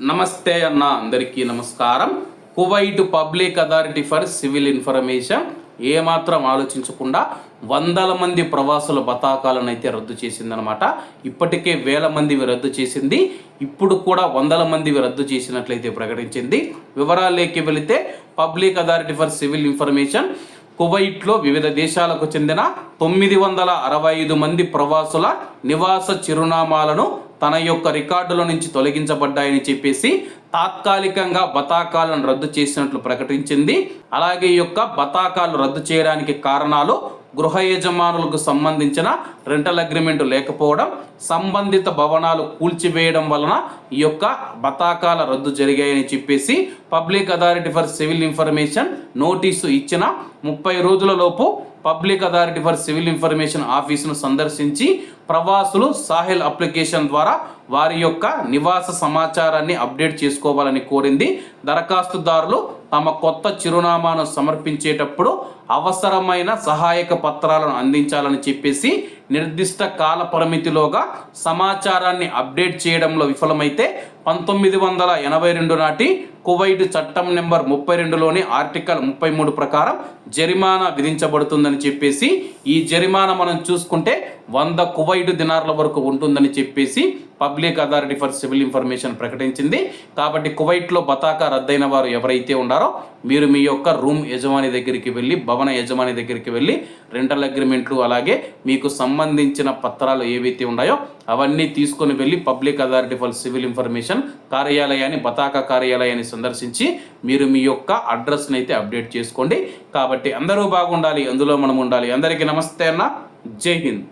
నమస్తే అన్న అందరికీ నమస్కారం. Kuwait public authority for civil information ఏమాత్రం ఆలోచించకుండా వందల మంది ప్రవాసుల బతాకాలను అయితే రద్దు చేసిందనమాట ఇప్పటికే వేల మందివి రద్దు చేసింది. ఇప్పుడు కూడా వందల మందివి రద్దు చేసినట్లయితే ప్రకటించింది. వివరాలేకి వెళితే public authority for civil information కువైట్లో వివిధ దేశాలకు చెందిన తొమ్మిది వందల అరవై ఐదు మంది ప్రవాసుల నివాస చిరునామాలను తన యొక్క రికార్డుల నుంచి తొలగించబడ్డాయని చెప్పేసి తాత్కాలికంగా బతాకాలను రద్దు చేసినట్లు ప్రకటించింది. అలాగే ఈ యొక్క బతాకాలు రద్దు చేయడానికి కారణాలు గృహ యజమానులకు సంబంధించిన రెంటల్ అగ్రిమెంట్ లేకపోవడం సంబంధిత భవనాలు కూల్చివేయడం వలన ఈ యొక్క బతాకాల రద్దు జరిగాయని చెప్పేసి public authority for civil information notice ఇచ్చిన ముప్పై రోజులలోపు public authority for civil information ఆఫీసును సందర్శించి ప్రవాసులు సాహిల్ అప్లికేషన్ ద్వారా వారి యొక్క నివాస సమాచారాన్ని అప్డేట్ చేసుకోవాలని కోరింది. దరఖాస్తుదారులు తమ కొత్త చిరునామాను సమర్పించేటప్పుడు అవసరమైన సహాయక పత్రాలను అందించాలని చెప్పేసి నిర్దిష్ట కాల పరిమితిలోగా సమాచారాన్ని అప్డేట్ చేయడంలో విఫలమైతే పంతొమ్మిది వందల ఎనభై రెండు నాటి కువైట్ చట్టం నెంబర్ ముప్పై రెండులోని ఆర్టికల్ ముప్పై మూడు ప్రకారం జరిమానా విధించబడుతుందని చెప్పేసి ఈ జరిమానా మనం చూసుకుంటే వంద కువైట్ దినార్ల వరకు ఉంటుందని చెప్పేసి public authority for civil information ప్రకటించింది. కాబట్టి కువైట్లో బతాకా రద్దయిన వారు ఎవరైతే ఉన్నారో మీరు మీ యొక్క రూమ్ యజమాని దగ్గరికి వెళ్ళి భవన యజమాని దగ్గరికి వెళ్ళి రెంటల్ అగ్రిమెంట్లు అలాగే మీకు సంబంధించిన పత్రాలు ఏవైతే ఉన్నాయో అవన్నీ తీసుకొని వెళ్ళి public authority for civil information కార్యాలయాన్ని బతాకా కార్యాలయాన్ని సందర్శించి మీరు మీ యొక్క అడ్రస్ని అయితే అప్డేట్ చేసుకోండి. కాబట్టి అందరూ బాగుండాలి అందులో మనం ఉండాలి. అందరికీ నమస్తే అన్న. జై హింద్.